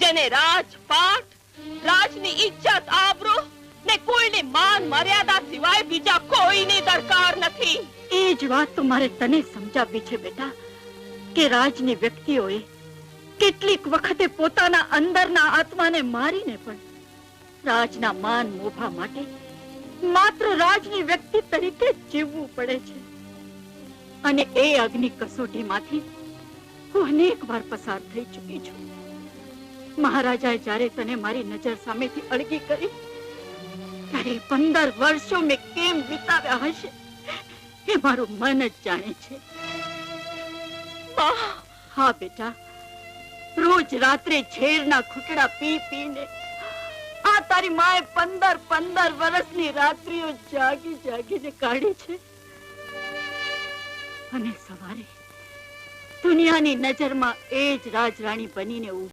જેને રાજપાટ, રાજની ઇજ્જત આબરૂ, ને કોઈની માન મર્યાદા સિવાય બીજા કોઈની દરકાર નથી. એ જ વાત તો મારે તને સમજાવવી છે બેટા, કે રાજની વ્યક્તિઓએ કેટલીક વખતે પોતાના અંદરના આત્માને મારીને પણ રાજના માન મોભા માટે માત્ર રાજની વ્યક્તિ તરીકે જીવવું પડે છે. અને એ અગ્નિ કસોટીમાંથી હું અનેક વાર પસાર થઈ ચૂકી છું. મહારાજાએ જ્યારે તને મારી નજર સામેથી અળગી કરી ત્યારે પંદર વર્ષો મેં કેમ વિતાવ્યા હશે એ મારું મન જ જાણે છે. હા બેટા રોજ રાત્રે ઝેરના ઘૂંટડા પી પીને આ તારી માએ પંદર પંદર વર્ષની રાત્રિઓ જાગી જાગીને કાઢી છે. અને સવારે દુનિયાની નજરમાં એ જ રાજરાણી બનીને ઊભી